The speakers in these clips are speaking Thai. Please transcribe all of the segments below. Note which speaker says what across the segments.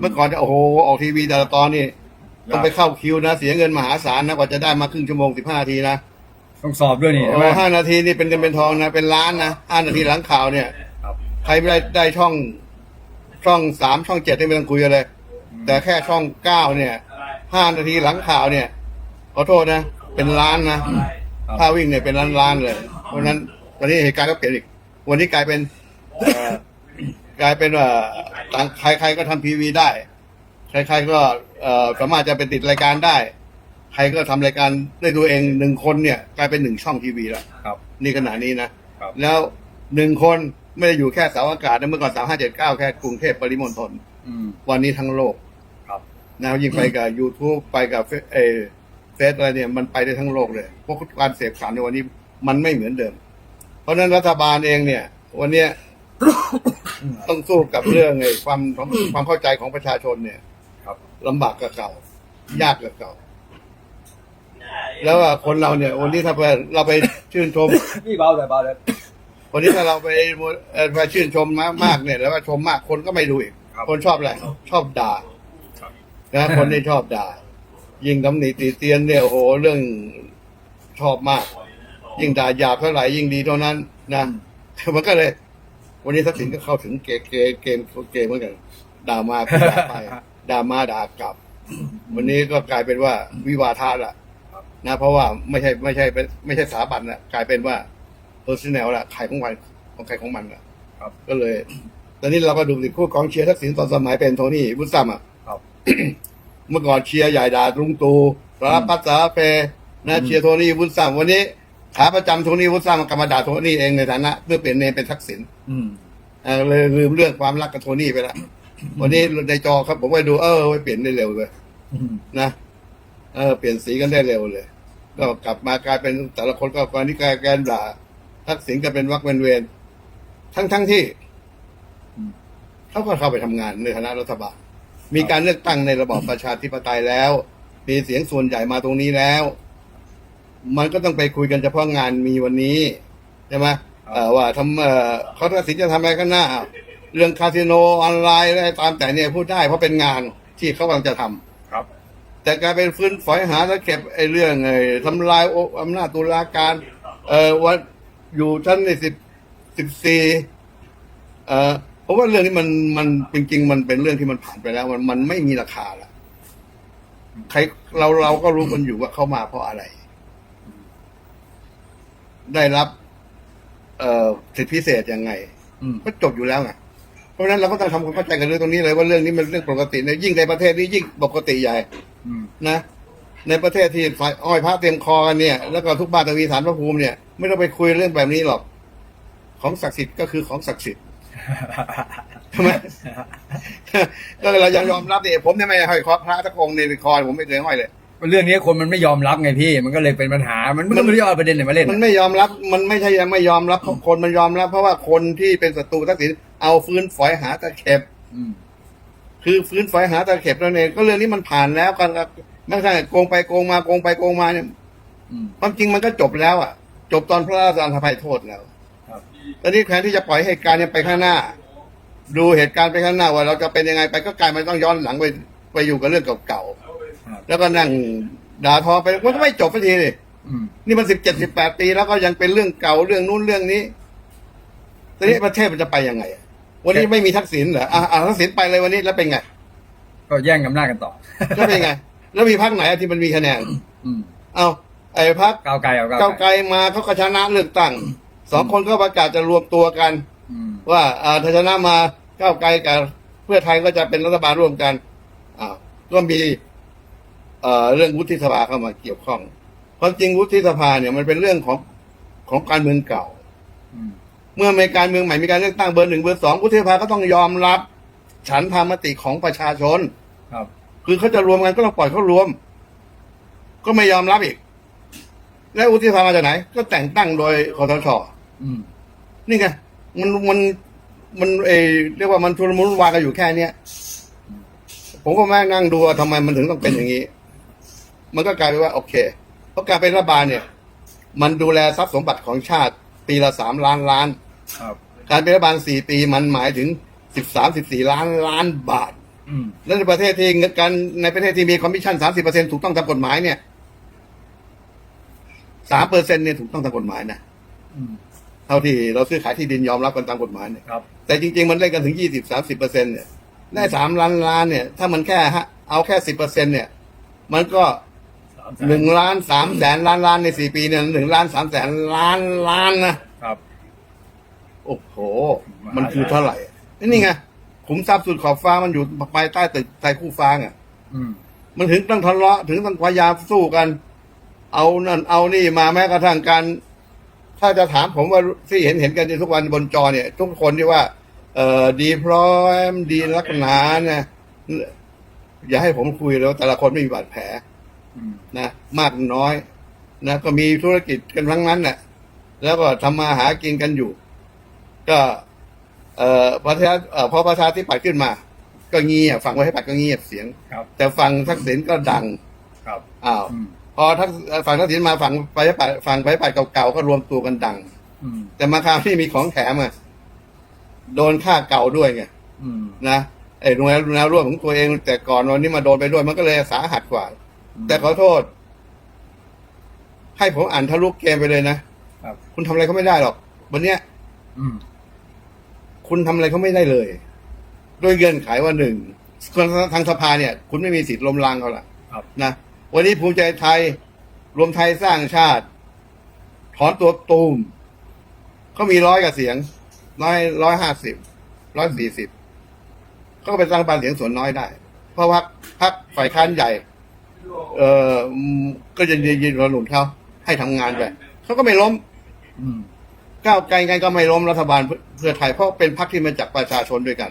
Speaker 1: เมื่อก่อนจะโอ้โหออกทีวีแต่ละตอนนี่ต้องไปเข้าคิวนะ เสียเงินมหาศาลนะกว่าจะได้มาครึ่งชั่วโมงสิบห้านาทีนะ
Speaker 2: ต้องสอบด้วยนี่ใช่ไหม
Speaker 1: โอ้ห้านาทีนี่เป็นเงินเป็นทองนะเป็นล้านนะห้านาทีหลังข่าวเนี่ย
Speaker 2: ครับ
Speaker 1: ใครไม่ได้ได้ช่องช่องสามช่องเจ็ดนี่ไม่ต้องคุยกันเลย แต่แค่ช่องเก้าเนี่ยห้านาทีหลังข่าวเนี่ยขอโทษนะเป็นล้านนะถ้าวิ่งเนี่ยเป็นล้านล้านๆเลย เพราะฉะนั้นวันนี้เหตุการณ์ก็เปลี่ยนอีก วันนี้กลายเป็นเอ่อ กลายเป็นว่าต่างใครๆก็ทำทีวีได้ ใครๆก็เอ่อสามารถจะเป็นติดรายการได้ ใครก็ทำรายการได้ตัวเองหนึ่งคนเนี่ย กลายเป็นหนึ่งช่องทีวีแล้ว
Speaker 2: ครับ
Speaker 1: นี่ขนาดนี้นะ ครับ แล้วหนึ่งคนไม่ได้อยู่แค่เสาอากาศนะเมื่อก่อนสามห้าเจ็ดเก้าแค่กรุงเทพปริมณฑล
Speaker 2: อืม
Speaker 1: วันนี้ทั้งโลก
Speaker 2: ครับ
Speaker 1: นะยิ่งไปกับ YouTube ไปกับเฟซเออเฟซอะไรเนี่ยมันไปได้ทั้งโลกเลยเพราะการเสพสารในวันนี้มันไม่เหมือนเดิม เพราะฉะนั้นรัฐบาลเองเนี่ย วันเนี้ย ต้องสู้กับเรื่องไอ้ความความเข้าใจของประชาชนเนี่ย
Speaker 2: ครับ
Speaker 1: ลำบากกับเก่า ยากกับเก่า แล้วว่าคนเราเนี่ยวันนี้ถ้าไปเราไปชื่นชม
Speaker 2: พี่เบาแต่เบาเลย
Speaker 1: วันนี้ถ้าเราไปเอ่อไปชื่นชมมากมากเนี่ย แล้วว่าชมมากคนก็ไม่ดูอีก
Speaker 2: ครับ
Speaker 1: คนชอบอะไรชอบด่า
Speaker 2: ครับ
Speaker 1: นะคนที่ชอบด่า ยิ่งตำหนิตีเตียนเนี่ยโอ้โหเรื่องชอบมาก ยิ่งด่าหยาบเท่าไหร่ยิ่งดีเท่านั้นนะมันก็เลย วันนี้ทักษิณก็เข้าถึงเกมเกมเกมเกมเหมือนกันด่ามาก็ด่าไปด่ามาด่ากลับ วันนี้ก็กลายเป็นว่าวิวาทะละนะเพราะว่าไม่ใช่ไม่ใช่เป็นไม่ใช่สถาบันละกลายเป็นว่า personnel ละใครของมันของใครของมันละ
Speaker 2: ครับ
Speaker 1: ก็เลย ตอนนี้เราก็ดูสิคู่กองเชียร์ทักษิณตอนสมัยเป็นโทนี่วุฒิซัมอะ
Speaker 2: ครับ
Speaker 1: เมื่อก่อนเชียร์ใหญ่ด่าลุงตู่สารพัดสารเพนะเชียร์โทนี่วุฒิซัมวันนี้ ขาประจำโทนี่วุฒิซัมกลับมาด่าโทนี่เองในฐานะเพื่อเปลี่ยนเนมเป็นทักษิณ
Speaker 2: อืม
Speaker 1: เอ่อเลยลืมเรื่องความรักกับโทนี่ไปละวันนี้ในจอครับผมไปดูเออเปลี่ยนได้เร็วเลย
Speaker 2: อืม
Speaker 1: นะเออเปลี่ยนสีกันได้เร็วเลย ก็กลับมากลายเป็นแต่ละคนก็ตอนนี้กลายแกนด่าทักษิณก็เป็นวักเวนเวนทั้งทั้งที่เขาก็เข้าไปทำงานในฐานะรัฐบาลมีการเลือกตั้งในระบอบประชาธิปไตยแล้ว มีเสียงส่วนใหญ่มาตรงนี้แล้ว มันก็ต้องไปคุยกันเฉพาะงานมีวันนี้ใช่ไหมเอ่อว่าทำเอ่อเขาตัดสินจะทำอะไรก็หน้าอ้าวเรื่องคาสิโนออนไลน์อะไรตามแต่เนี่ยพูดได้เพราะเป็นงานที่เขากำลังจะทำ
Speaker 2: ครับ
Speaker 1: แต่กลายเป็นฟื้นฝอยหาแล้วเก็บไอ้เรื่องไอ้ทำลายอำนาจตุลาการเอ่อว่าอยู่ชั้นในสิบสิบสี่เอ่อเพราะว่าเรื่องนี้มันมันจริง ๆ มันเป็นเรื่องที่มันผ่านไปแล้ว มันมันไม่มีราคาละใครเราเราก็รู้กันอยู่ว่าเขามาเพราะอะไร ได้รับ เอ่อสิทธิพิเศษยังไง
Speaker 2: อืม
Speaker 1: ก็จบอยู่แล้วไงเพราะฉะนั้นเราก็ต้องทำความเข้าใจกันเรื่องตรงนี้เลยว่าเรื่องนี้มันเรื่องปกตินะยิ่งในประเทศนี้ยิ่งปกติใหญ่
Speaker 2: อืม
Speaker 1: นะในประเทศที่ฝ่ายอ้อยพระเตรียมคอกันเนี่ย แล้วก็ทุกบ้านต้องมีฐานพระภูมิเนี่ย ไม่ต้องไปคุยเรื่องแบบนี้หรอก ของศักดิ์สิทธิ์ก็คือของศักดิ์สิทธิ์ใช่ไหม ก็เรายังยอมรับเนี่ยผมเนี่ยไม่ห้อยคอพระตะกงในคอผมไม่เคยห้อยเลย
Speaker 2: เรื่องนี้คนมันไม่ยอมรับไงพี่ มันก็เลยเป็นปัญหา มันมันไม่ได้เอาประเด็นไหนมาเล่น
Speaker 1: มันไม่ยอมรับ มันไม่ใช่ยังไม่ยอมรับเพราะคนมันยอมรับ เพราะว่าคนที่เป็นศัตรูทักษิณเอาฟื้นฝอยหาตะเข็บ
Speaker 2: อืม
Speaker 1: คือฟื้นฝอยหาตะเข็บนั่นเอง ก็เรื่องนี้มันผ่านแล้วกันไม่ใช่โกงไปโกงมาโกงไปโกงมาเนี่ย
Speaker 2: อืม
Speaker 1: ความจริงมันก็จบแล้ว อะ จบตอนพระราชทานอภัยโทษแล้ว
Speaker 2: ครับ
Speaker 1: ตอนนี้แทนที่จะปล่อยให้เหตุการณ์เนี่ยไปข้างหน้า ดูเหตุการณ์ไปข้างหน้าว่าเราจะเป็นยังไงไปก็กลายมันต้องย้อนหลังไปไปอยู่กับเรื่องเก่า
Speaker 2: ครับ
Speaker 1: ๆ แล้วก็นั่งด่าทอไปมันก็ไม่จบสักทีเลย
Speaker 2: อืม
Speaker 1: นี่มันสิบเจ็ดสิบแปดปีแล้วก็ยังเป็นเรื่องเก่าเรื่องนู้นเรื่องนี้ตอนนี้ประเทศมันจะไปยังไงอะวันนี้ไม่มีทักษิณเหรออะอะทักษิณไปเลยวันนี้แล้วเป็นไง
Speaker 2: ก็แย่งอำนาจกันต่อ
Speaker 1: แล้วเป็นไง แล้วมีพรรคไหนอะที่มันมีคะแนน
Speaker 2: อืม
Speaker 1: เอาไอ้พรรค
Speaker 2: ก้าวไกลเอา
Speaker 1: ก้า
Speaker 2: ก้าวว
Speaker 1: ไกลมาเขาก็ชนะเลือกตั้งสองคนก็ประกาศจะรวมตัวกัน
Speaker 2: อืม
Speaker 1: ว่าอ่าถ้าชนะมาก้าวไกลกับเพื่อไทยก็จะเป็นรัฐบาลร่วมกันอ่าก็มี เอ่อเรื่องวุฒิสภาเข้ามาเกี่ยวข้อง ความจริงวุฒิสภาเนี่ยมันเป็นเรื่องของของการเมืองเก่า
Speaker 2: อืม
Speaker 1: เมื่อมีการเมืองใหม่มีการเลือกตั้งเบอร์หนึ่งเบอร์สองวุฒิสภาก็ต้องยอมรับ ฉันทามติของประชาชน
Speaker 2: ครับ
Speaker 1: คือเขาจะรวมกันก็ต้องปล่อยเขารวม ก็ไม่ยอมรับอีก แล้ววุฒิสภามาจากไหน ก็แต่งตั้งโดยคอทช
Speaker 2: อืม
Speaker 1: นี่ไงมันมันมันเออเรียกว่ามันทุรมุนวายกันอยู่แค่เนี้ยผมก็มานั่งดูว่าทำไมมันถึงต้องเป็นอย่างนี้ มันก็กลายเป็นว่าโอเคเพราะการเป็นรัฐบาลเนี่ย มันดูแลทรัพย์สมบัติของชาติ ปีละสามล้านล้าน
Speaker 2: ครับ
Speaker 1: การเป็นรัฐบาลสี่ปีมันหมายถึงสิบสามสิบสี่ล้านล้านบาท
Speaker 2: อืม
Speaker 1: แล้วในประเทศที่เงินการในประเทศที่มีคอมมิชชั่นสามสิบเปอร์เซ็นถูกต้องตามกฎหมายเนี่ยสามเปอร์เซ็นเนี่ยถูกต้องตามกฎหมายนะ
Speaker 2: อืม
Speaker 1: เท่าที่เราซื้อขายที่ดินยอมรับกันตามกฎหมายเนี่ย
Speaker 2: ครับ
Speaker 1: แต่จริงๆ มันได้กันถึงยี่สิบสามสิบเปอร์เซ็นเนี่ยได้สามล้านล้านเนี่ย ถ้ามันแค่ฮะเอาแค่สิบเปอร์เซ็นเนี่ย มันก็
Speaker 2: สามแส
Speaker 1: หนึ่งล้านสามแสนล้านล้านในสี่ปีเนี่ยหนึ่งล้านสามแสนล้านล้านนะครับ โอ้โห มันคือเท่าไหร่ นี่ไงขุมทรัพย์สุดขอบฟ้ามันอยู่ภายใต้ตึกใต้คู่ฟ้าไง
Speaker 2: อืม
Speaker 1: มันถึงต้องทะเลาะถึงต้องพยายามสู้กัน เอานั่นเอานี่มาแม้กระทั่งการ ถ้าจะถามผมว่าที่เห็นเห็นกันในทุกวันบนจอเนี่ย ทุกคนที่ว่า เอ่อดีพร้อมดีลักษณะเนี่ยอย่าให้ผมคุยแล้วแต่ละคนไม่มีบาดแผล
Speaker 2: อืม
Speaker 1: นะมากน้อยนะก็มีธุรกิจกันทั้งนั้นแหละแล้วก็ทำมาหากินกันอยู่ ก็ เอ่อประชาเอ่อพอประชาธิปัตย์ขึ้นมา ก็เงียบฝั่งประชาธิปัตย์ก็เงียบเสียง
Speaker 2: ครับ
Speaker 1: แต่ฝั่งทักษิณก็ดัง
Speaker 2: ครับ
Speaker 1: อ้าว
Speaker 2: อืม
Speaker 1: พอทักเอ่อฝั่งทักษิณมาฝั่งประชาธิปัตย์ฝั่งประชาธิปัตย์เก่าๆก็รวมตัวกันดัง
Speaker 2: อืม
Speaker 1: แต่มาคราวที่มีของแถมอะโดนค่าเก่าด้วยไง
Speaker 2: อืม
Speaker 1: นะไอ้แนวแนวร่วมของตัวเองแต่ก่อนวันนี้มาโดนไปด้วยมันก็เลยสาหัสกว่า แต่ขอโทษ ให้ผมอ่านทะลุเกมไปเลยนะครับ คุณทำอะไรเขาไม่ได้หรอก วันเนี้ย
Speaker 2: อืม
Speaker 1: คุณทำอะไรเขาไม่ได้เลย ด้วยเงื่อนไขว่าหนึ่งคนทางสภาเนี่ย คุณไม่มีสิทธิ์ล้มล้างเขาละ
Speaker 2: ครับ
Speaker 1: นะวันนี้ภูมิใจไทย รวมไทยสร้างชาติ ถอนตัวตูมเขามีร้อยกับเสียงร้อยร้อยห้าสิบร้อยสี่สิบเขาก็ไปสร้างบานเสียงส่วนน้อยได้ เพราะว่าพรรคฝ่ายค้านใหญ่ เอ่อก็จะยืนหนุนเขาให้ทำงานไปเขาก็ไม่ล้มก้าวไกลไงก็ไม่ล้มรัฐบาลเพื่อไทยเพราะเป็นพรรคที่มาจากประชาชนด้วยกัน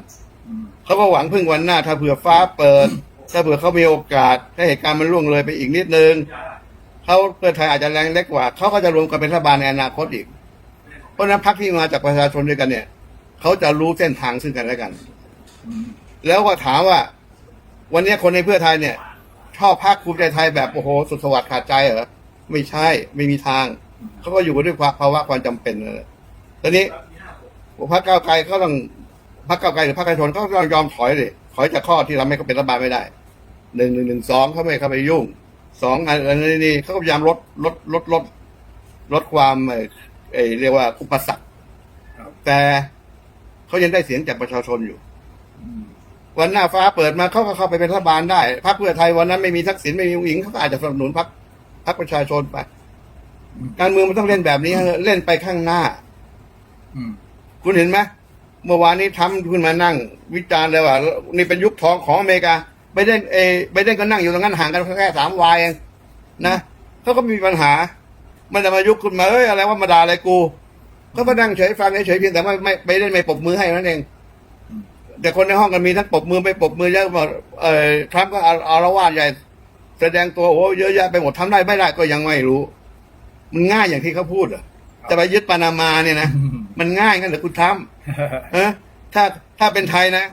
Speaker 1: เขาก็หวังพึ่งวันหน้า ถ้าเผื่อฟ้าเปิด ถ้าเผื่อเขามีโอกาสถ้าเหตุการณ์มันล่วงเลยไปอีกนิดนึงเขาเพื่อไทยอาจจะแรงเล็กกว่าเขาก็จะรวมกันเป็นรัฐบาลในอนาคตอีก เพราะนั้นพรรคที่มาจากประชาชนด้วยกันเนี่ยเขาจะรู้เส้นทางซึ่งกันและกัน แล้วก็ถามว่า วันนี้คนในเพื่อไทยเนี่ย ชอบพรรคภูมิใจไทยแบบโอ้โหสุดสวัสดิ์ขาดใจเหรอไม่ใช่ไม่มีทางเขาก็อยู่กันด้วยความภาวะความจำเป็นนะและตอนนี้พรรคก้าวไกลก็ต้องพรรคก้าวไกลหรือพรรคประชาชนก็ต้องยอมถอยเลยถอยจากข้อที่ทำให้เขาเป็นรัฐบาลไม่ได้หนึ่งหนึ่งหนึ่งสองเขาไม่เข้าไปยุ่งสองอันนี้นี่เขาพยายามลดลดลดลดลดความเอ่อเอ่อเรียกว่าอุปสรรคแต่เขายังได้เสียงจากประชาชนอยู่ วันหน้าฟ้าเปิดมาเขาก็เข้าไปเป็นรัฐบาลได้พรรคเพื่อไทยวันนั้นไม่มีทักษิณไม่มีอุ๋งอิงเขาก็อาจจะสนับสนุนพรรคพรรคประชาชนไป การเมืองมันต้องเล่นแบบนี้ฮะเล่นไปข้างหน้า
Speaker 2: อืม
Speaker 1: คุณเห็นไหมเมื่อวานนี้ทำขึ้นมานั่ง วิจารณ์เลยว่า นี่เป็นยุคทองของอเมริกาไบเดนเอไบเดนก็นั่งอยู่ตรงนั้นห่างกันแค่สามวายเองนะเขาก็มีปัญหา มันจะมายุคขึ้นมาเอ้ยอะไรว่ามาด่าอะไรกูเขาก็นั่งเฉยฟังเฉยๆเพียงแต่ว่าไม่ไบเดนไม่ปรบมือให้นั่นเอง แต่คนในห้องกันมีทั้งปรบมือไม่ปรบมือเยอะหมดเอ่อทรัมป์ก็อาอารวาสใหญ่ แสดงตัวโอ้เยอะแยะไปหมดทำได้ไม่ได้ก็ยังไม่รู้ มันง่ายอย่างที่เขาพูดเหรอจะไปยึดปานามาเนี่ยนะ
Speaker 2: อืม
Speaker 1: มันง่ายงั้นเหรอคุณทำฮะถ้าถ้าเป็นไทยนะ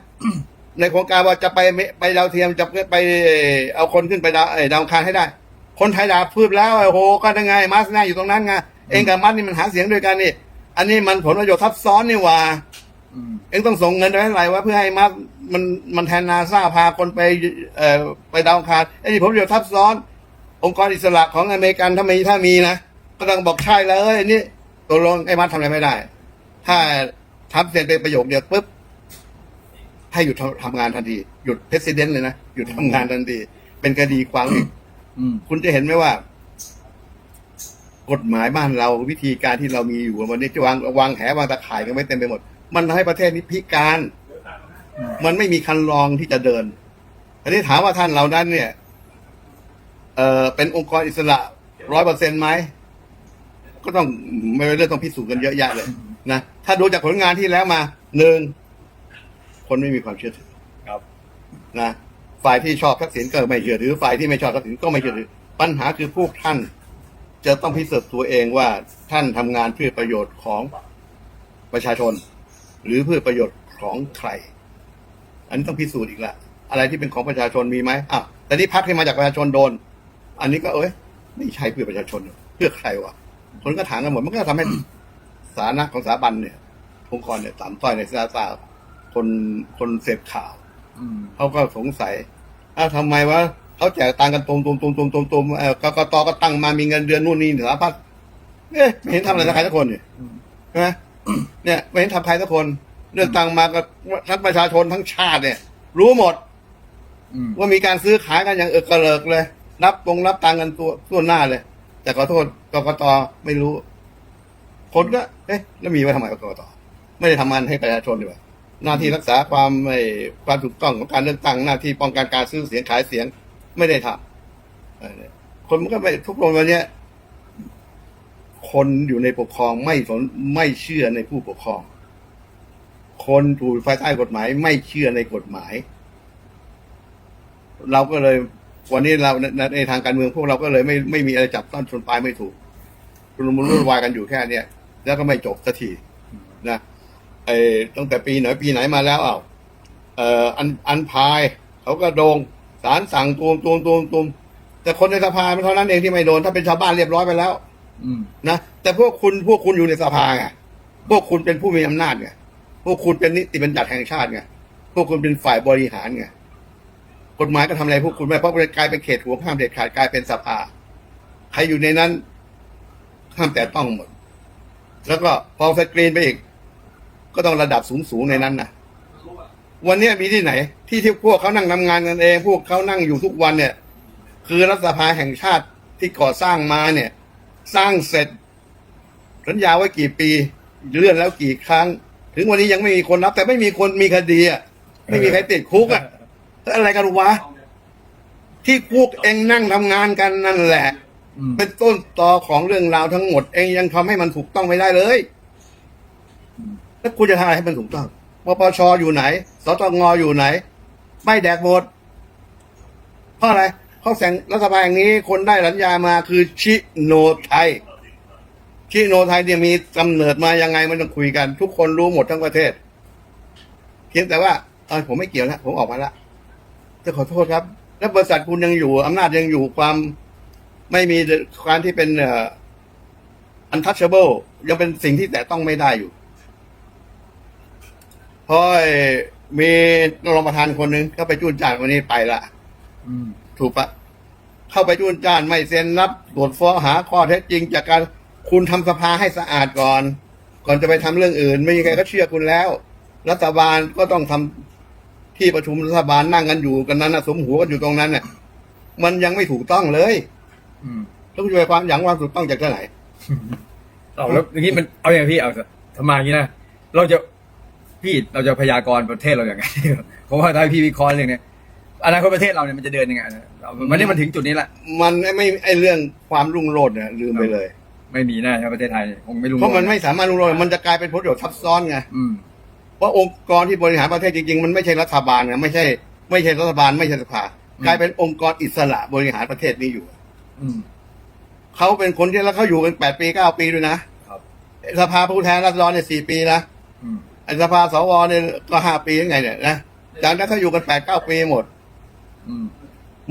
Speaker 1: ในโครงการว่าจะไปเมไปดาวเทียมจะไปเอาคนขึ้นไปดาวเอ่อดาวอังคารให้ได้ คนไทยด่าพืบแล้วโอ้โหก็ได้ไงมาสน่าอยู่ตรงนั้นไงเองกับมัสนี่มันหาเสียงด้วยกันนี่อันนี้มันผลประโยชน์ทับซ้อนนี่หว่า
Speaker 2: อืม
Speaker 1: เองต้องส่งเงินไปเท่าไหร่วะเพื่อให้มัสมันมันแทนนาซาพาคนไปเอ่อไปดาวอังคารไอ้นี่ผลประโยชน์ทับซ้อน องค์กรอิสระของอเมริกันถ้ามีถ้ามีนะก็ต้องบอกใช่เลยอันนี่ตกลงไอ้มัสทำอะไรไม่ได้ ถ้าทำเสร็จเป็นประโยคเดียวปุ๊บให้หยุดทำทำงานทันที หยุดเพรสิดเนเลยนะหยุดทำงานทันที เป็นคดีความอีก
Speaker 2: อืม
Speaker 1: คุณจะเห็นไหมว่า กฎหมายบ้านเราวิธีการที่เรามีอยู่วันนี้จะวางวางแหวางตะข่ายกันไว้เต็มไปหมด มันทำให้ประเทศนี้พิการ มันไม่มีคันลองที่จะเดินอันนี้ถามว่าท่านเรานั้น เนี่ย เอ่อเป็นองค์กรอิสระร้อยเปอร์เซ็นต์ไหมก็ต้องไม่เป็นเรื่องต้องพิสูจน์กันเยอะแยะเลยนะถ้าดูจากผลงานที่แล้วมาหนึ่งคนไม่มีความเชื่อถือ
Speaker 2: ครับ
Speaker 1: นะฝ่ายที่ชอบทักษิณก็ไม่เชื่อถือฝ่ายที่ไม่ชอบทักษิณก็ไม่เชื่อถือ ปัญหาคือพวกท่าน จะต้องพิสูจน์ตัวเองว่าท่านทำงานเพื่อประโยชน์ของประชาชน หรือเพื่อประโยชน์ของใคร อันนี้ต้องพิสูจน์อีกละอะไรที่เป็นของประชาชนมีไหมอะแต่นี่พักที่มาจากประชาชนโดน อันนี้ก็เอ้ยไม่ใช่เพื่อประชาชนเพื่อใครวะคนก็ถามกันหมดมันก็ทำให้สาระของสถาบันเนี่ยองค์กรเนี่ยต่ำต้อยในสายตาคนคนเสพข่าว
Speaker 2: อืม
Speaker 1: เขาก็สงสัยอ้าวทำไมวะเขาแจกตังค์กันตุมตุมตุมตุมตุมตุมเออกกตก็ตั้งมามีเงินเดือนนู่นนี่สารพัดเอ๊ะไม่เห็นทำอะไรสักใครสักคนเนี่ย
Speaker 2: อืม
Speaker 1: ใช่ไหม เนี่ยไม่เห็นทำใครสักคนเรื่องตังค์มาก็ทั้งประชาชนทั้งชาติเนี่ย รู้หมด
Speaker 2: อืม
Speaker 1: ว่ามีการซื้อขายกันอย่างเออกระเลิกเลย รับตรงรับตังค์กันตัวตัวหน้าเลย แต่ขอโทษกกตไม่รู้ คนก็ เอ๊ะ แล้วมีไว้ทำไมกกตไม่ได้ทำงานให้ประชาชนดีกว่าหน้าที่รักษาความไม่ความถูกต้องของการเลือกตั้งหน้าที่ป้องกันการซื้อเสียงขายเสียงไม่ได้ทำเออเนี่ยคนมันก็ไม่ทุกคนวันเนี้ย คนอยู่ในปกครองไม่สนไม่เชื่อในผู้ปกครอง คนถูกภายใต้กฎหมายไม่เชื่อในกฎหมาย เราก็เลยวันนี้เราในในทางการเมืองพวกเราก็เลยไม่ไม่มีอะไรจับต้นชนปลายไม่ถูกรุนมุนรุ่นวายกันอยู่แค่เนี้ยแล้วก็ไม่จบสักทีนะไอ้ตั้งแต่ปีไหนปีไหนมาแล้วอ้าเอ่ออันอันพายเขาก็โดงศาลสั่งตูมตูมตูมตูมแต่คนในสภาเท่านั้นเองที่ไม่โดน ถ้าเป็นชาวบ้านเรียบร้อยไปแล้ว
Speaker 2: อืม
Speaker 1: นะแต่พวกคุณพวกคุณอยู่ในสภาไงพวกคุณเป็นผู้มีอำนาจไงพวกคุณเป็นนิติบัญญัติแห่งชาติไงพวกคุณเป็นฝ่ายบริหารไงกฎหมายก็ทำอะไรพวกคุณไม่เพราะกลายเป็นเขตหัวห้ามเด็ดขาดกลายเป็นสภา ใครอยู่ในนั้นห้ามแต่ต้องหมด แล้วก็พอสกรีนไปอีก ก็ต้องระดับสูงสูงๆในนั้นนะวันเนี้ยมีที่ไหน ที่ที่พวกเขานั่งทำงานกันเอง พวกเขานั่งอยู่ทุกวันเนี่ย คือรัฐสภาแห่งชาติที่ก่อสร้างมาเนี่ย สร้างเสร็จ สัญญาไว้กี่ปี เลื่อนแล้วกี่ครั้ง ถึงวันนี้ยังไม่มีคนรับ แต่ไม่มีคนมีคดีอะไม่มีใครติดคุกอะอะไรกันวะที่พวกเองนั่งทำงานกันนั่นแหละ เป็นต้นตอของเรื่องราวทั้งหมด เองยังทำให้มันถูกต้องไม่ได้เลยแล้วคุณจะทำอะไรให้มันถูกต้องปปชอยู่ไหนสตงอยู่ไหน ไม่แดกหมดเพราะอะไร เขาแสงรัฐบาลอย่างนี้คนได้สัญญามาคือชิโนไทย ชิโนไทยเนี่ยมีกำเนิดมายังไงมันต้องคุยกัน ทุกคนรู้หมดทั้งประเทศเพียงแต่ว่าเออผมไม่เกี่ยวแล้วผมออกมาละจะขอโทษครับ แล้วบริษัทคุณยังอยู่อำนาจยังอยู่ความไม่มีการที่เป็นเอ่อ untouchable ยังเป็นสิ่งที่แต่ต้องไม่ได้อยู่เพราะไอ้มีรองประธานคนหนึ่งเข้าไปจุนจ่านวันนี้ไปละ
Speaker 2: อืม
Speaker 1: ถูกปะ เข้าไปจุนจ้านไม่เซ็นรับตรวจฟ้องหาข้อเท็จจริง จากการคุณทำสภาให้สะอาดก่อน ก่อนจะไปทำเรื่องอื่น ไม่มีใครก็เชื่อคุณแล้ว รัฐบาลก็ต้องทำที่ประชุมรัฐบาลนั่งกันอยู่กันนั้นนะสมหัวกันอยู่ตรงนั้นน่ะมันยังไม่ถูกต้องเลย
Speaker 2: อืม
Speaker 1: ต้องช่วยความอย่างว่าถูกต้องจากที่ไหน
Speaker 2: เอาแล้วอย่างนี้มันเอาอย่างพี่เอาทำไมอย่างนี้นะเราจะพี่เราจะพยากรณ์ประเทศเราอย่างไงเพราะว่าถ้าพี่วิเคราะห์เรื่องเนี้ย อนาคตประเทศเราเนี่ยมันจะเดินยังไงนะเรามันนี่มันถึงจุดนี้ละ
Speaker 1: มันไม่ไม่ไอเรื่องความรุ่งโรจน์เนี่ยลืมไปเลย
Speaker 2: ไม่มีแน่ครับประเทศไทยคงไม่รู้
Speaker 1: เพราะมันไม่สามารถรุ่งโรจน์มันจะกลายเป็นผลประโยชน์ทับซ้อนไง
Speaker 2: อืม
Speaker 1: เพราะองค์กรที่บริหารประเทศจริงๆ มันไม่ใช่รัฐบาลไงไม่ใช่ ไม่ใช่รัฐบาลไม่ใช่สภา
Speaker 2: อืม
Speaker 1: กลายเป็นองค์กรอิสระบริหารประเทศนี้อยู่
Speaker 2: อืม
Speaker 1: เขาเป็นคนที่แล้วเขาอยู่กันแปดปีเก้าปีด้วยนะครับ สภาผู้แทนราษฎรเนี่ยสี่ปีนะ
Speaker 2: อืม
Speaker 1: ไอ้สภาสวเนี่ยก็ห้าปียังไงเนี่ยนะจากนั้นเขาอยู่กันแปดเก้าปีหมด
Speaker 2: อื ม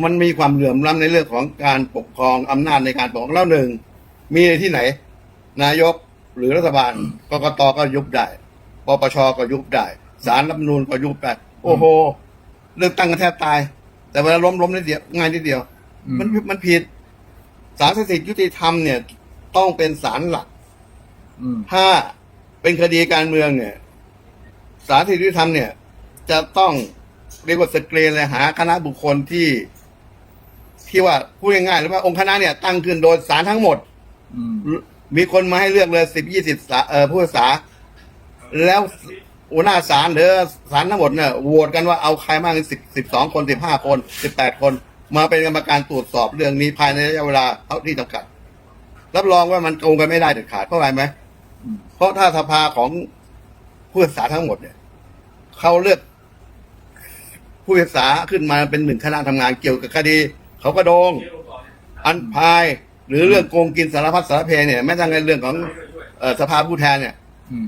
Speaker 1: มันมีความเหลื่อมล้ำในเรื่องของการปกครองอำนาจในการปกครองแล้วหนึ่งมีที่ไหน นายกหรือรัฐบาลกกตก็ยุบได้ปปชก็ยุบได้ศาลรัฐธรรมนูญก็ยุบได้โอ้โห เลือกตั้งกันแทบตาย แต่เวลาล้มล้มนิดเดียวง่ายนิดเดียว
Speaker 2: อืม
Speaker 1: มันมันผิดศาลสถิตยุติธรรมเนี่ย ต้องเป็นศาลหลัก
Speaker 2: อืม
Speaker 1: ถ้าเป็นคดีการเมืองเนี่ยศาลสถิตยุติธรรมเนี่ย จะต้อง เรียกว่าสกรีนเลยหาคณะบุคคลที่ ที่ว่าพูดง่ายๆหรือว่าองค์คณะเนี่ยตั้งขึ้นโดยศาลทั้งหมด
Speaker 2: อืม
Speaker 1: มีคนมาให้เลือกเลยสิบยี่สิบเอ่อผู้พิพากษา แล้วหัวหน้าศาลหรือศาลทั้งหมดเนี่ยโหวตกันว่าเอาใครบ้างสิบสิบสองคนสิบห้าคนสิบแปดคน มาเป็นกรรมการตรวจสอบเรื่องนี้ภายในระยะเวลาเท่าที่จำกัด รับรองว่ามันโกงกันไม่ได้เด็ดขาดเพราะอะไรไหม
Speaker 2: อืม
Speaker 1: เพราะถ้าสภาของผู้พิพากษาทั้งหมดเนี่ยเขาเลือก ผู้พิพากษาขึ้นมาเป็นหนึ่งคณะทำงานเกี่ยวกับคดี เขาก็โดง อันพาย หรือเรื่องโกงกินสารพัดสารเพเนี่ยแม้แต่ในเรื่องของเอ่อสภาผู้แทนเนี่ย
Speaker 2: อืม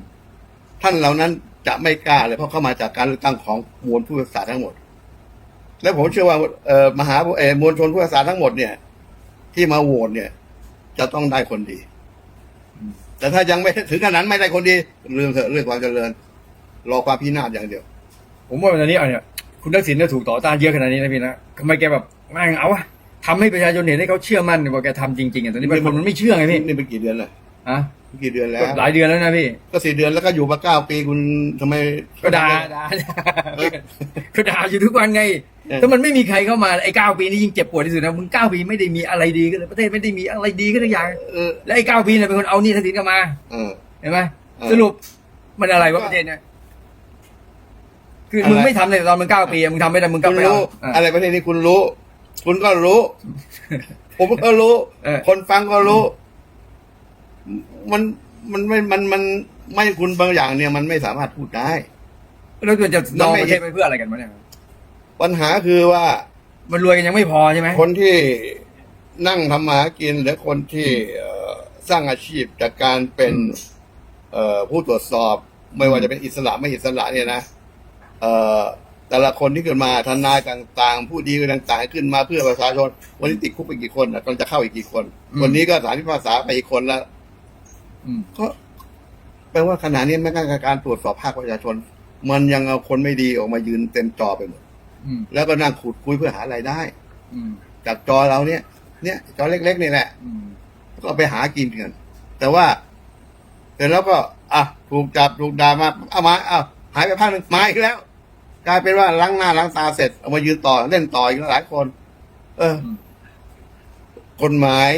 Speaker 1: ท่านเหล่านั้นจะไม่กล้าเลยเพราะเข้ามาจากการเลือกตั้งของมวลผู้พิพากษาทั้งหมด และผมเชื่อว่าเอ่อมหาเอ่อมวลชนผู้พิพากษาทั้งหมดเนี่ย ที่มาโหวตเนี่ย จะต้องได้คนดี
Speaker 2: อืม
Speaker 1: แต่ถ้ายังไม่ถึงขนาดนั้นไม่ได้คนดีลืมเถอะเรื่องความเจริญรอความพินาศอย่างเดียว
Speaker 2: ผมว่าวันนี้เอาเนี่ย คุณทักษิณเนี่ยถูกต่อต้านเยอะขนาดนี้นะพี่นะทำไมแกแบบแม่งเอาวะทำให้ประชาชนเห็นให้เขาเชื่อมั่นว่าแกทำจริงๆอะตอนนี้บางคนมันไม่เชื่อไงพี่
Speaker 1: นี่เป็นกี่เดือนแล้ว
Speaker 2: อะ
Speaker 1: กี่เดือนแล้
Speaker 2: ก็
Speaker 1: ว
Speaker 2: หลายเดือนแล้วนะพี่
Speaker 1: ก็สี่เดือนแล้วก็อยู่มาเก้าปีคุณทำไม
Speaker 2: ก็ด่าด่าก็ด่าอยู่ทุกวันไง
Speaker 1: เออ
Speaker 2: ถ้ามันไม่มีใครเข้ามาไอ้เก้าปีนี้ยิ่งเจ็บปวดที่สุดนะมึงเก้าปีไม่ได้มีอะไรดีขึ้นเลยประเทศไม่ได้มีอะไรดีขึ้นทุกอย่าง
Speaker 1: เออ
Speaker 2: และไอ้เก้าปีเนี่ยเป็นคนเอานี่ทักษิณเข้ามา
Speaker 1: เออ
Speaker 2: เห็นไหม
Speaker 1: เออ
Speaker 2: สรุปมันอะไรวะประเทศเนี่ย คือมึง
Speaker 1: อะไร
Speaker 2: ไม่ทำเลยตอนมึงเก้าปีอะมึงทำไม่ได้มึงก็
Speaker 1: คุณ
Speaker 2: ไปเอา
Speaker 1: รู้
Speaker 2: อะ
Speaker 1: อะไรประเทศนี้คุณรู้ คุณก็รู้ ผมก็รู้
Speaker 2: เออ
Speaker 1: คนฟังก็รู้ มันมันไม่มันมันไม่คุณบางอย่างเนี่ย มันไม่สามารถพูดได้
Speaker 2: แล้วมันจะนอง
Speaker 1: มันไม่
Speaker 2: ประเทศไปเพื่ออะไรกันวะเนี่ย
Speaker 1: ปัญหาคือว่า
Speaker 2: มันรวยกันยังไม่พอใช่ไหม
Speaker 1: คนที่นั่งทำมาหากินหรือคนที่เอ่อสร้างอาชีพจากการเป็น เอ่อผู้ตรวจสอบ ไม่ว่าจะเป็นอิสระไม่อิสระเนี่ยนะ เอ่อแต่ละคนที่ขึ้นมาทนายต่างๆ ผู้ดีต่างๆ ขึ้นมาเพื่อประชาชน วันนี้ติดคุกไปกี่คนอะกำลังจะเข้าอีกกี่คน วันนี้ก็สารพิพากษาไปอีกคนแล้ว
Speaker 2: อืม
Speaker 1: ก็แปลว่าขณะนี้แม้กระทั่งการตรวจสอบภาคประชาชน มันยังเอาคนไม่ดีออกมายืนเต็มจอไปหมด
Speaker 2: อืม
Speaker 1: แล้วก็นั่งขุดคุยเพื่อหารายได้
Speaker 2: อืม
Speaker 1: จากจอเราเนี่ย เนี่ย จอเล็กๆนี่แหละ
Speaker 2: อืม
Speaker 1: ก็เอาไปหากินกันแต่ว่าเสร็จแล้วก็อะถูกจับถูกด่ามาเอามาเอาหายไปพักหนึ่งมาอีกแล้ว กลายเป็นว่าล้างหน้าล้างตาเสร็จเอามายืนต่อเล่นต่ออีกหลายคน เออ กฎหมาย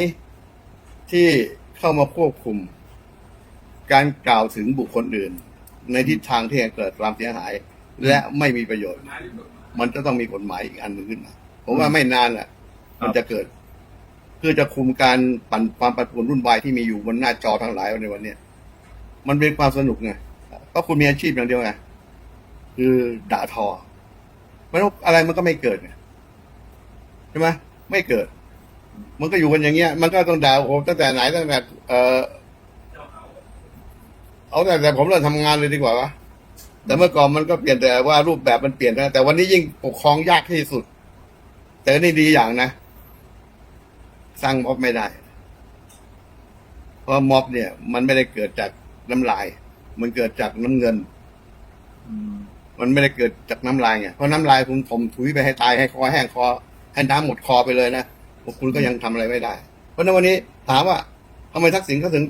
Speaker 1: ที่เข้ามาควบคุม การกล่าวถึงบุคคลอื่น ในทิศทางที่จะเกิดความเสียหาย และไม่มีประโยชน์ มันจะต้องมีกฎหมายอีกอันหนึ่งขึ้นมาผมว่าไม่นานแหละมันจะเกิดเพื่อจะคุมการปั่นความปั่นป่วนรุ่นวายที่มีอยู่บนหน้าจอทั้งหลายในวันนี้มันเป็นความสนุกไงก็คุณมีอาชีพอย่างเดียวไง คือด่าทอไม่ต้องอะไรมันก็ไม่เกิดใช่ไหมไม่เกิด มันก็อยู่กันอย่างเงี้ย มันก็ต้องด่าผมตั้งแต่ไหนตั้งแต่เออเอาแต่แต่ผมเริ่มทำงานเลยดีกว่าวะแต่เมื่อก่อนมันก็เปลี่ยนแต่ว่ารูปแบบมันเปลี่ยนนะแต่วันนี้ยิ่งปกครองยากที่สุด แต่นี่ดีอย่างนะสร้างม็อบไม่ได้ เพราะม็อบเนี่ย มันไม่ได้เกิดจากน้ำลาย มันเกิดจากน้ำเงิน
Speaker 2: ม
Speaker 1: มันไม่ได้เกิดจากน้ำลายไงเพราะน้ำลายคุณถมถุยไปให้ตายให้คอแห้งคอให้น้ำหมดคอไปเลยนะพวกคุณก็ยังทำอะไรไม่ได้ เพราะในวันนี้ถามว่าทำไมทักษิณเขาถึง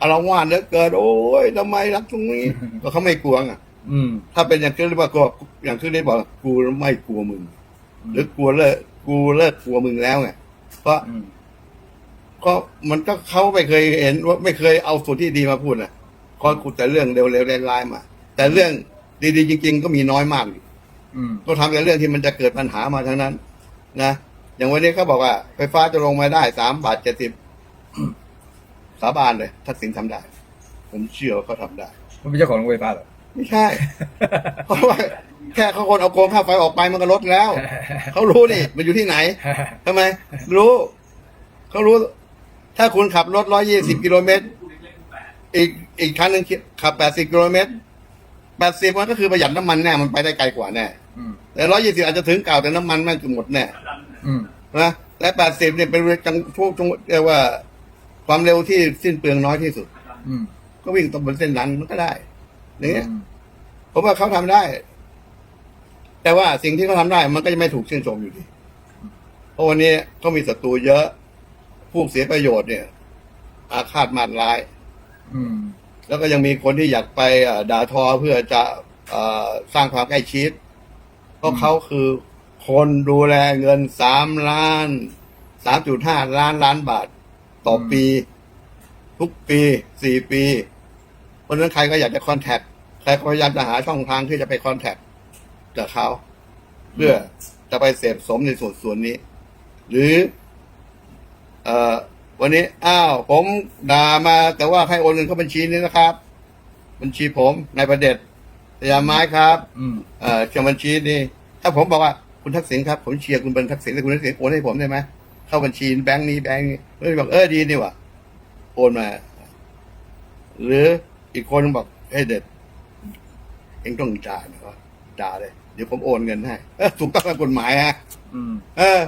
Speaker 1: อารวาสเหลือเกินโอ้ยทำไมรักตรงนี้ ก็เขาไม่กลัวไง
Speaker 2: อืม
Speaker 1: ถ้าเป็นอย่างที่เรียกว่าก็อย่างที่เรียกว่ากูไม่กลัวมึง หรือกลัวเลิกกูเลิกกลัวมึงแล้วไงเพราะ
Speaker 2: อืม
Speaker 1: ก็มันก็เขาไม่เคยเห็นว่าไม่เคยเอาส่วนที่ดีมาพูดนะคอยขุดแต่เรื่องเร็วๆร้ายๆมา แต่เรื่อง ดีๆจริง ๆ ก็มีน้อยมากอยู่
Speaker 2: อืม
Speaker 1: ก็ทำแต่เรื่องที่มันจะเกิดปัญหามาทั้งนั้น นะ อย่างวันนี้เขาบอกว่า ไฟฟ้าจะลงมาได้สามบาทเจ็ดสิบสาบานเลยทักษิณทำได้ ผมเชื่อว่าเขาทำได้
Speaker 2: มันเป็นเจ้าของโรงไฟฟ้าเหรอ
Speaker 1: ไม่ใช่ เพราะว่าแค่เขาคนเอาโกงค่าไฟออกไปมันก็ลดแล้ว เขารู้นี่ มันอยู่ที่ไหนทำไม รู้ เขารู้ ถ้าคุณขับรถร้อยยี่สิบกิโลเมตรอีกอีกคันหนึ่งขับแปดสิบกิโลเมตร แปดสิบมันก็คือประหยัดน้ำมันแน่มันไปได้ไกลกว่าแน่
Speaker 2: อืม
Speaker 1: แต่ร้อยยี่สิบอาจจะถึงเก่าแต่น้ำมันแม่งจะหมดแน่
Speaker 2: อืม
Speaker 1: นะและแปดสิบเนี่ยเป็นจังช่วงช่วงเรียกว่า ความเร็วที่สิ้นเปลืองน้อยที่สุด
Speaker 2: อืม
Speaker 1: ก็วิ่งตรงบนเส้นนั้นมันก็ได้อย่างเงี้ยผมว่าเขาทำได้ แต่ว่าสิ่งที่เขาทำได้ มันก็จะไม่ถูกชื่นชมอยู่ดีเพราะวันนี้เขามีศัตรูเยอะ ผู้เสียประโยชน์เนี่ย อาฆาตมาดร้าย
Speaker 2: อืม
Speaker 1: แล้วก็ยังมีคนที่อยากไปด่าทอเพื่อจะอสร้างความใกล้ชิดเพราะเขาคือคนดูแลเงินสามล้านสามจุดห้าล้านล้านบาท ต่อปี ทุกปีสี่ปี เพราะฉะนั้นใครก็อยากจะคอนแทคใครก็พยายามจะหาช่องทางที่จะไปคอนแทคกับเขาเพื่อจะไปเสพสมในส่วนส่วนนี้ หรือ เอ่อ วันนี้อ้าวผมด่ามาแต่ว่าให้โอนเงินเข้าบัญชีนี้นะครับ บัญชีผมนายประเดชสยามไม้ครับ
Speaker 2: อืม
Speaker 1: เอ่อเชื่อบัญชีนี่ถ้าผมบอกว่าคุณทักษิณครับผมเชียร์คุณเป็นทักษิณแต่คุณทักษิณโอนให้ผมได้ไหมเข้าบัญชีแบงค์นี้แบงค์นี้เอ้ยบอกเออดีนี่ว่ะโอนมา หรืออีกคนบอกเฮ้ยเด็ดเองต้องจ่ายนะครับจ่ายเลย เดี๋ยวผมโอนเงินให้เออถูกต้องตามกฎหมายฮะ
Speaker 2: อืม
Speaker 1: เออ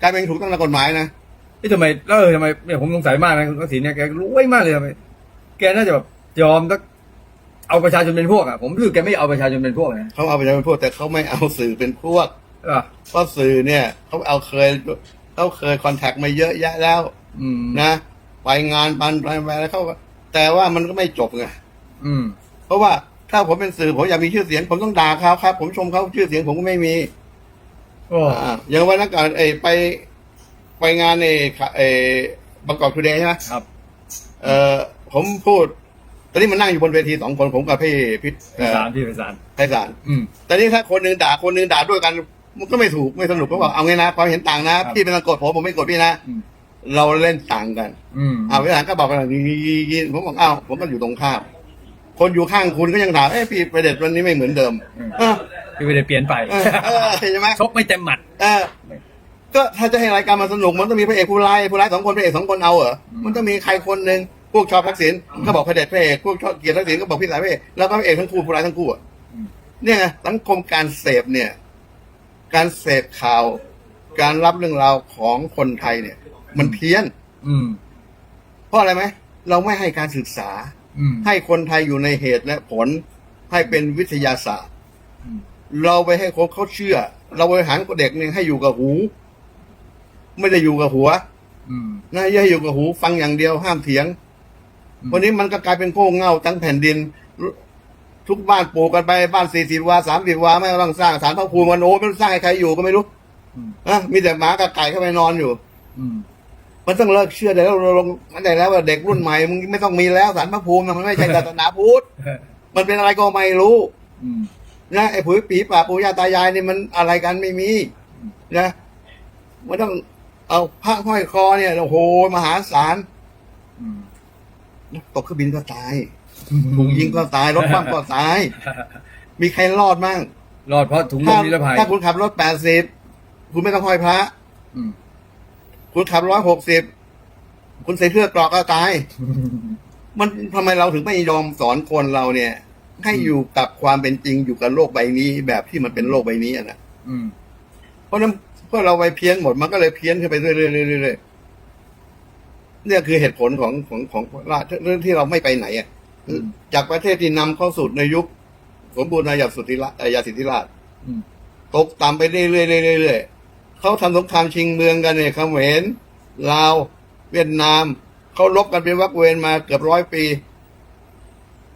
Speaker 1: กลายเป็นถูกต้องตามกฎหมายนะ
Speaker 2: เอ้ยทำไมแล้วเออทำไมเนี่ยผมสงสัยมากนะคุณทักษิณเนี่ยแกรวยมากเลยทำไมแกน่าจะแบบยอมสักเอาประชาชนเป็นพวกอะผมรู้สึกแกไม่เอาประชาชนเป็นพวกนะ
Speaker 1: เขาเอาไปเป็นพวกแต่เขาไม่เอาสื่อเป็นพวก
Speaker 2: เออ
Speaker 1: เพราะสื่อเนี่ยเขาเอาเคยเขาเคยคอนแทคมาเยอะแยะแล้ว
Speaker 2: อืม
Speaker 1: นะไปงานปันไปไปแล้วเขาก็แต่ว่ามันก็ไม่จบไง
Speaker 2: อืม
Speaker 1: เพราะว่าถ้าผมเป็นสื่อผมอยากมีชื่อเสียง ผมต้องด่าเขาครับ ผมชมเขาชื่อเสียงผมก็ไม่มี
Speaker 2: โอ้
Speaker 1: อ่าอย่างวันนั้นก่อนเอยไป ไปงานเอเออบางกอกทูเดย์ใช่ไหม
Speaker 2: ครับ
Speaker 1: เออผมพูด ตอนนี้มันนั่งอยู่บนเวทีสองคนผมกับพี่พิษ
Speaker 2: ไพศาลพี่ไพศาล
Speaker 1: ไพศาล
Speaker 2: อืม
Speaker 1: แต่นี่ถ้าคนหนึ่งด่าคนหนึ่งด่าด้วยกันมันก็ไม่ถูกไม่สนุกก็บอกเอาไงนะความเห็นต่างนะครับพี่เป็นคนกดผมผมไม่กดพี่นะ
Speaker 2: อืม
Speaker 1: เราเล่นต่างกัน
Speaker 2: อืม
Speaker 1: เอาพิศาลก็บอกกันอย่างนี้ผมบอกอ้าวผมก็อยู่ตรงข้ามคนอยู่ข้างคุณก็ยังถามเอ้พี่ประเด็จวันนี้ไม่เหมือนเดิมเออ
Speaker 2: พี่ไม่ได้เปลี่ยนไป
Speaker 1: เออเออใช่ไหม
Speaker 2: ชกไม่เต็มหมัด
Speaker 1: เออ ก็ถ้าจะให้รายการมันสนุกมันต้องมีพระเอกผู้ร้ายผู้ร้ายสองคนพระเอกสองคนเอาเหรอ
Speaker 2: อืม
Speaker 1: มันต้องมีใครคนหนึ่งพวกชอบทักษิณก็บอกพระเดชพระเอกพวกชอบเกียรติทักษิณก็บอกพี่สายพระเอกแล้วก็พระเอกทั้งคู่ผู้ร้ายทั้งคู่อะเนี่ยไงสังคมการเสพเนี่ย การเสพข่าว การรับเรื่องราวของคนไทยเนี่ย มันเพี้ยน
Speaker 2: อืม
Speaker 1: เพราะอะไรไหมเราไม่ให้การศึกษา
Speaker 2: อืม
Speaker 1: ให้คนไทยอยู่ในเหตุและผลให้เป็นวิทยาศาสตร์
Speaker 2: อืม
Speaker 1: เราไปให้คนเขาเชื่อ เราบริหารเด็กเนี่ยให้อยู่กับหู ไม่ได้อยู่กับหัว
Speaker 2: อืม
Speaker 1: นะอย่าให้อยู่กับหู ฟังอย่างเดียวห้ามเถียง
Speaker 2: อืม
Speaker 1: วันนี้มันก็กลายเป็นโง่เง่าทั้งแผ่นดิน ทุกบ้านปลูกกันไปบ้านสี่สิบวาสามสิบวาไม่ต้องสร้างสารพระภูมิมันโอ้ไม่รู้สร้างให้ใครอยู่ก็ไม่รู้
Speaker 2: อืม
Speaker 1: อะมีแต่หมากับไก่เข้าไปนอนอยู่
Speaker 2: อืม
Speaker 1: มันต้องเลิกเชื่อได้แล้วเราลงมันได้แล้วว่าเด็กรุ่นใหม่มึงไม่ต้องมีแล้วสารพระภูมิน่ะมันไม่ใช่ศาสนาพุทธมันเป็นอะไรก็ไม่รู้
Speaker 2: อืม
Speaker 1: นะไอ้ผุยปีป่าปู่ย่าตายายนี่มันอะไรกันไม่มีนะมันต้อง เอาผ้าห้อยคอเนี่ยโอ้โหมหาศาล
Speaker 2: อืม
Speaker 1: ตกเครื่องบินก็ตายถูกยิงก็ตายรถคว่ำก็ตาย มีใครรอดมั่ง
Speaker 2: รอดเพราะถุงล
Speaker 1: ถ้าม
Speaker 2: นิรภัย
Speaker 1: ถ้าคุณขับรถแปดสิบคุณไม่ต้องห้อยพระ
Speaker 2: อืม
Speaker 1: คุณขับร้อยหกสิบคุณใส่เสื้อเกรอกก็ตาย มันทำไมเราถึงไม่ยอมสอนคนเราเนี่ย ให้อยู่กับความเป็นจริงอยู่กับโลกใบนี้ แบบที่มันเป็นโลกใบนี้อะนะ
Speaker 2: อืม
Speaker 1: เพราะฉะนั้นพว กเราไปเพี้ยนหมดมันก็เลยเพี้ยนขึ้นไปเรื่อยๆเรื่อยๆเนี่ยคือเหตุผลของของของราชเรื่องที่เราไม่ไปไหนอะ
Speaker 2: อืม
Speaker 1: จากประเทศที่นำเข้าสู่ในยุค สมบูรณาญาสิทธิราชยาสิทธิราช
Speaker 2: อืม
Speaker 1: ตกต่ำไปเรื่อยๆเรื่อยๆเขาทำสงครามชิงเมืองกันเนี่ยเขมรลาวเวียดนามเขาลบกันเป็นวักเวรมาเกือบร้อยปี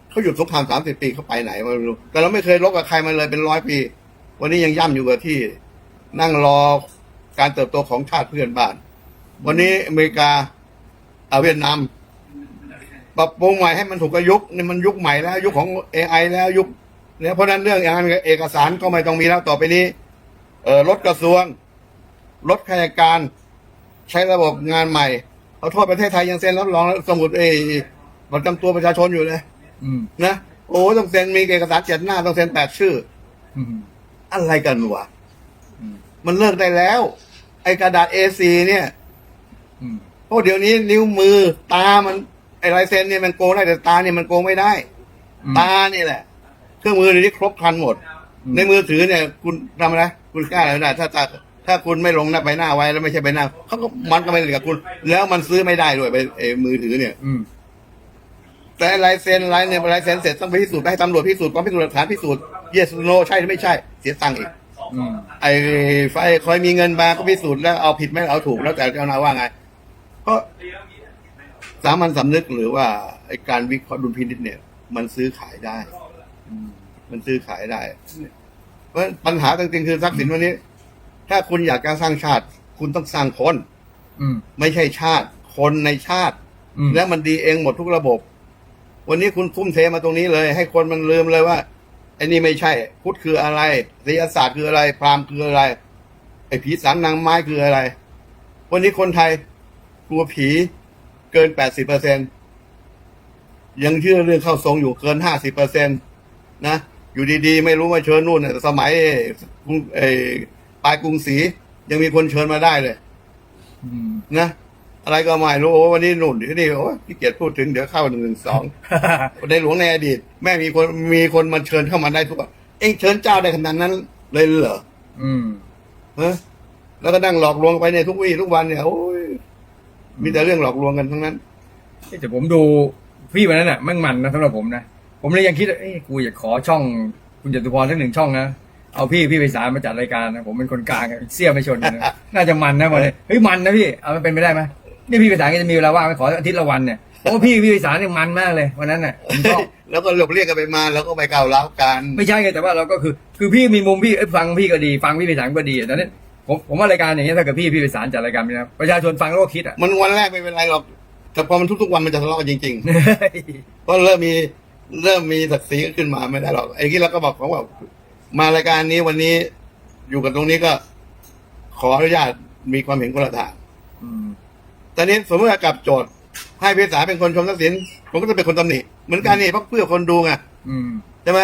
Speaker 1: เขาหยุดสงครามสามสิบปีเขาไปไหนไม่รู้แต่เราไม่เคยลบกับใครมาเลยเป็นร้อยปี วันนี้ยังย่ำอยู่กับที่ นั่งรอการเติบโตของชาติเพื่อนบ้าน วันนี้อเมริกาเอาเวียดนามปรับปรุงใหม่ให้มันถูกกับยุคนี่มันยุคใหม่แล้ว ยุคของ AI แล้วยุคเนี่ยเพราะฉะนั้นเรื่องงานเอกสารก็ไม่ต้องมีแล้วต่อไปนี้ เออลดกระทรวงลดข้าราชการ ใช้ระบบงานใหม่เอาโทษประเทศไทยยังเซ็นรับรองสมุดเอประจำตัวประชาชนอยู่เลย
Speaker 2: อืม
Speaker 1: นะโอ้ต้องเซ็นมีเอกสารเจ็ดหน้าต้องเซ็นแปดชื่อ
Speaker 2: อืม
Speaker 1: อะไรกันวะ
Speaker 2: อื ม
Speaker 1: มันเลิกได้แล้ว ไอ้กระดาษ A4 เนี่ย
Speaker 2: อืม
Speaker 1: เพราะเดี๋ยวนี้นิ้วมือตามันไอ้ลายเซ็นเนี่ยมันโกงได้แต่ตาเนี่ยมันโกงไม่ได้ ตานี่แหละ เครื่องมือเดี๋ยวนี้ครบครันหมด
Speaker 2: อืม
Speaker 1: ในมือถือเนี่ย คุณทำอะไรคุณกล้าอะไรได้ถ้าตาถ้าคุณไม่ลงหน้าใบหน้าไว้แล้วไม่ใช่ใบหน้าเขาก็มันก็ไม่ได้กับคุณ แล้วมันซื้อไม่ได้ด้วยไปเออมือถือเนี่ย
Speaker 2: อืม
Speaker 1: แต่ลายเซ็นลายเนี่ยลายเซ็นเสร็จต้องไปพิสูจน์ไปให้ตำรวจพิสูจน์กองพิสูจน์หลักฐานพิสูจน์ yes no ใช่หรือไม่ใช่ เสียตังค์อีก
Speaker 2: อืม
Speaker 1: ไอ้ไฟคอยมีเงินมาก็พิสูจน์แล้วเอาผิดไม่เอาถูกแล้วแต่เจ้านายว่าไง ก็สามัญสำนึกหรือว่าไอ้การวิเคราะห์ดุลพินิจเนี่ย มันซื้อขายได้
Speaker 2: อืม
Speaker 1: มันซื้อขายได้ เพราะปัญหาจริงๆคือทรัพย์สินวันนี้ ถ้าคุณอยากจะสร้างชาติ คุณต้องสร้างคน
Speaker 2: อืม
Speaker 1: ไม่ใช่ชาติ คนในชาติ
Speaker 2: อืม
Speaker 1: แล้วมันดีเองหมดทุกระบบ วันนี้คุณทุ่มเทมาตรงนี้เลย ให้คนมันลืมเลยว่า ไอ้นี่ไม่ใช่ พุทธคืออะไรศิลศาสตร์คืออะไร พราหมณ์คืออะไร ไอ้ผีสางนางไม้คืออะไร วันนี้คนไทยกลัวผีเกินแปดสิบเปอร์เซ็นยังเชื่อเรื่องเข้าทรงอยู่เกินห้าสิบเปอร์เซ็นนะ อยู่ดีๆ ไม่รู้ว่าเชิญนู่นน่ะสมัยกรุงเอ่อปลายกรุงศรียังมีคนเชิญมาได้เลย
Speaker 2: อืม
Speaker 1: นะ อะไรก็ไม่รู้โอ้วันนี้หนุนที่นี่โอ้พี่เกียรติพูดถึงเดี๋ยวเข้าหนึ่งหนึ่งสองในหลวงในอดีต แม่มีคนมีคนมาเชิญเข้ามาได้ทุกวันเองเชิญเจ้าได้ขนาดนั้นเลยเหรอ
Speaker 2: อืม
Speaker 1: ฮะแล้วก็นั่งหลอกลวงไปในยทุกวี่ทุกวันเนี่ยโอ้ยมีแต่เรื่องหลอกลวงกันทั้งนั้น
Speaker 2: แต่ผมดูพี่วันนั้นน่ะแมั่งมันนะสำหรับผมนะผมเลยยังคิดว่าเอ้ยกูอยากขอช่องคุณจตุพรสักหนึ่งช่องนะเอาพี่พี่ไปสารมาจัดรายการนะผมเป็นคนกลางอะเสี้ยไม่ชนกันนะน่าจะมันนะวันนี้เฮ้ยมันนะพี่เอามันเป็นไปได้ไหม นี่พี่ไปสารก็จะมีเวลาว่างไหมขออาทิตย์ละวันเนี่ยโอ้พี่พี่ไปสารเนี่ยมันมากเลยวันนั้นน่ะผมชอบ
Speaker 1: แล้วก็เรียกเรียกกันไปมาแล้วก็ไปกล่าวร้าวกัน
Speaker 2: ไม่ใช่ไงแต่ว่าเราก็คือคือพี่มีมุมพี่เอ้ยฟังพี่ก็ดี ฟังพี่ไปสารก็ดีแต่นั้นผมผมว่ารายการอย่างเงี้ยถ้าเกิดพี่พี่ไปสารจัดรายการไปนะประชาชนฟังแล้วก็คิดอะ
Speaker 1: มันวันแรกไม่เป็นไรหรอกแต่พอมันทุกๆวันมันจะทะเลาะกันจริงๆเพราะเริ่มมีเริ่มมีศักดิ์ศรีขึ้นมาไม่ได้หรอกไอ้ที่เราก็บอกเขาว่ามารายการนี้วันนี้อยู่กันตรงนี้ก็ ขออนุญาตมีความเห็นคนละทาง
Speaker 2: อืม
Speaker 1: ตอนนี้สมมติว่ากลับโจทย์ให้พิสาเป็นคนชมทักษิณผมก็จะเป็นคนตำหนิเหมือนกันนี่เพราะเพื่อคนดูไง
Speaker 2: อืม
Speaker 1: ใช่ไหม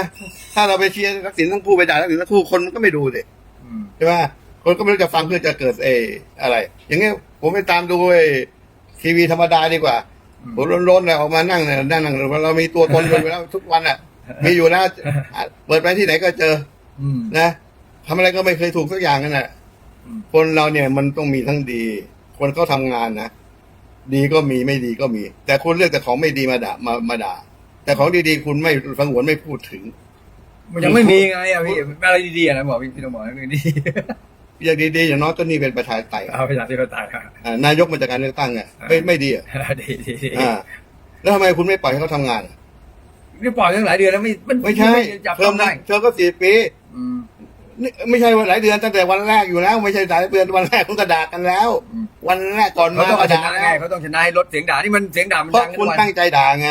Speaker 1: ถ้าเราไปเชียร์ทักษิณทั้งคู่ไปด่าทักษิณทั้งคู่คนมันก็ไม่ดูสิ
Speaker 2: อืม
Speaker 1: ใช่ไหมคนก็ไม่รู้จะฟังเพื่อจะเกิดเอออะไร อย่างเงี้ยผมไปตามดูไอ้ทีวีธรรมดาดีกว่าผมร้อนๆเลยออกมานั่งเนี่ยนั่งนั่งเรามีตัวตนอยู่แล้วทุกวันอะ มีอยู่แล้วอะเปิดไปที่ไหนก็เจอ
Speaker 2: อืม
Speaker 1: นะทำอะไรก็ไม่เคยถูกสักอย่างนั่นแหละ
Speaker 2: อืม
Speaker 1: คนเราเนี่ยมันต้องมีทั้งดี คนเขาทำงานนะ ดีก็มีไม่ดีก็มี แต่คุณเลือกแต่ของไม่ดีมาด่ามามาด่า แต่ของดีๆคุณไม่สงวนไม่พูดถึง
Speaker 2: มันยังไม่มีไงอะพี่อะไรดีๆอะนะบอกพี่พี่ต้องบอกให้มันดี
Speaker 1: อย่างดีๆอย่างน้อยต้นนี้เป็นประชาธิปไตย
Speaker 2: เอาประชาธิปไตยครับ
Speaker 1: อ่านายกมาจากการเลือกตั้งไงไม่ไม่ดีอะ
Speaker 2: ดีดีดี
Speaker 1: อ่าแล้วทำไมคุณไม่ปล่อยให้เขาทำงานอะ
Speaker 2: นี่ปล่อยตั้งหลายเดือนแล้วไม่มัน
Speaker 1: ไม่ใช่
Speaker 2: จับ
Speaker 1: เพิ่
Speaker 2: ต้
Speaker 1: ม
Speaker 2: อง
Speaker 1: ได้
Speaker 2: ได้
Speaker 1: เธอก็สี่ปี
Speaker 2: อืม
Speaker 1: นี่ไม่ใช่ว่าหลายเดือนตั้งแต่วันแรกอยู่แล้ว ไม่ใช่หลายเดือนวันแรกคุณก็ด่ากันแล้ว
Speaker 2: อืม
Speaker 1: วันแรกก่อน
Speaker 2: เขา
Speaker 1: มา
Speaker 2: ต้อง
Speaker 1: ก็
Speaker 2: เอาช
Speaker 1: ด่า
Speaker 2: นะ
Speaker 1: แล้
Speaker 2: ไง
Speaker 1: ว
Speaker 2: เขาต้องชนะให้ลดเสียงด่านี่มันเสียงด่ามัน
Speaker 1: เพราะ
Speaker 2: ดัง
Speaker 1: คุณ
Speaker 2: ทุกวัน
Speaker 1: ตั้งใจด่าไง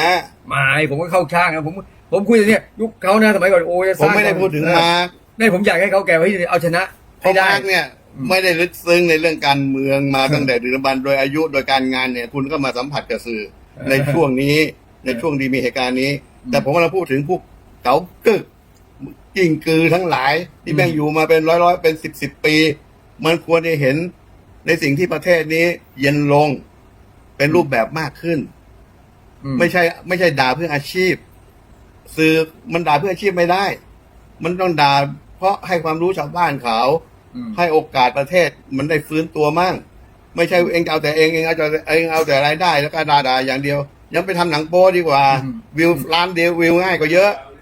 Speaker 2: ไม่ผมก็เข้าข้างนะผมผมคุยอย่างเนี้ยยุคเขานะสมัยก่อนโอ้ยจะส
Speaker 1: ผม
Speaker 2: ร้าง
Speaker 1: ไม่ได้พูดถึง
Speaker 2: เออ
Speaker 1: มาร์ค
Speaker 2: นี่ผมอยากให้เขาแก่ไว้ที่เอาชนะ
Speaker 1: เพ
Speaker 2: ให้
Speaker 1: ราะ
Speaker 2: ได้
Speaker 1: มาร์คเนี่ย
Speaker 2: อืม
Speaker 1: ไม่ได้ลึกซึ้งในเรื่องการเมืองมาตั้งแต่ดึกดำบรรพ์โดยอายุโดยการงานเนี่ย คุณก็มาสัมผัสกับสื่อในช่วงนี้ในช่วงดีมีเหตุการณ์นี้ แต่ผมกำลังพูดถึงพวกเก๋ากึก กิ่งกือทั้งหลาย ที่แม่งอยู่มาเป็นร้อยร้อยๆเป็นสิบสิบปี มันควรจะเห็นในสิ่งที่ประเทศนี้ เย็นลงเป็นรูปแบบมากขึ้น
Speaker 2: อืม
Speaker 1: ไม่ใช่ ไม่ใช่ด่าเพื่ออาชีพ สื่อมันด่าเพื่ออาชีพไม่ได้ มันต้องด่าเพราะให้ความรู้ชาวบ้านเขา
Speaker 2: อืม
Speaker 1: ให้โอกาสประเทศมันได้ฟื้นตัวมั่ง ไม่ใช่เองจะเอาแต่เองเองเอาแต่เองเอาแต่รายได้ แล้วก็ด่าด่าอย่างเดียว ยังไปทำหนังโป๊ดีกว่า วิวล้านเดียววิวง่ายกว่าเยอะ
Speaker 2: อ